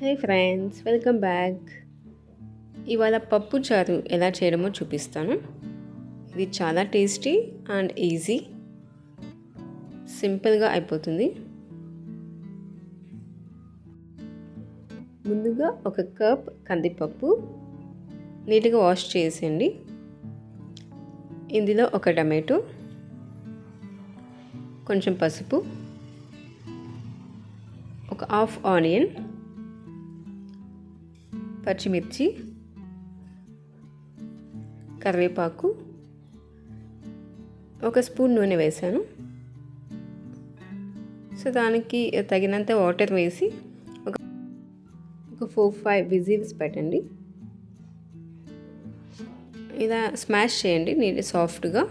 హే friends welcome back ఇవాళ పప్పు చారు ఎలా చేయడమో చూపిస్తాను. ఇది చాలా టేస్టీ అండ్ ఈజీ సింపుల్గా అయిపోతుంది. ముందుగా ఒక కప్ కందిపప్పు నీట్గా వాష్ చేసేయండి. ఇందులో ఒక టమాటో కొంచెం పసుపు ఒక హాఫ్ ఆనియన్ పచ్చిమిర్చి కరివేపాకు ఒక స్పూన్ నూనె వేసాను సో దానికి తగినంత వాటర్ వేసి ఒక ఒక ఫోర్ ఫైవ్ విజిల్స్ పెట్టండి. ఇలా స్మాష్ చేయండి నీట్ సాఫ్ట్గా.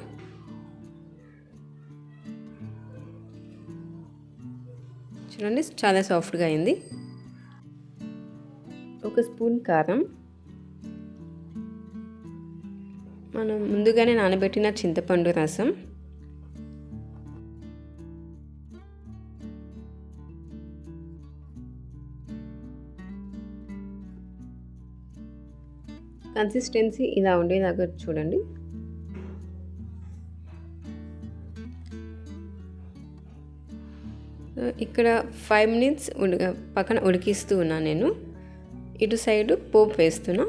చూడండి చాలా సాఫ్ట్గా అయింది. ఒక స్పూన్ కారం. మనం ముందుగానే నానబెట్టిన చింతపండు రసం. కన్సిస్టెన్సీ ఇలా ఉండేలాగా చూడండి. ఇక్కడ ఫైవ్ మినిట్స్ ఉడక పక్కన ఉడికిస్తూ ఉన్నాను నేను. ఇటు సైడు పోపు వేస్తున్నా.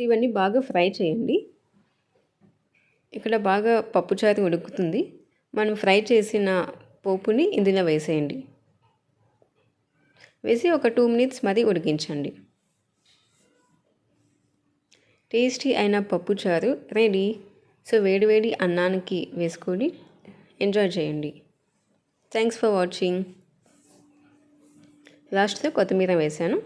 ఇవన్నీ బాగా ఫ్రై చేయండి. ఇక్కడ బాగా పప్పుచారు ఉడుకుతుంది. మనం ఫ్రై చేసిన పోపుని ఇందులో వేసేయండి. వేసి ఒక టూ మినిట్స్ మరీ ఉడికించండి. టేస్టీ అయిన పప్పుచారు రెడీ. సో వేడివేడి అన్నానికి వేసుకొని ఎంజాయ్ చేయండి. Thanks for watching. లాస్ట్లో కొత్తిమీర వేసాను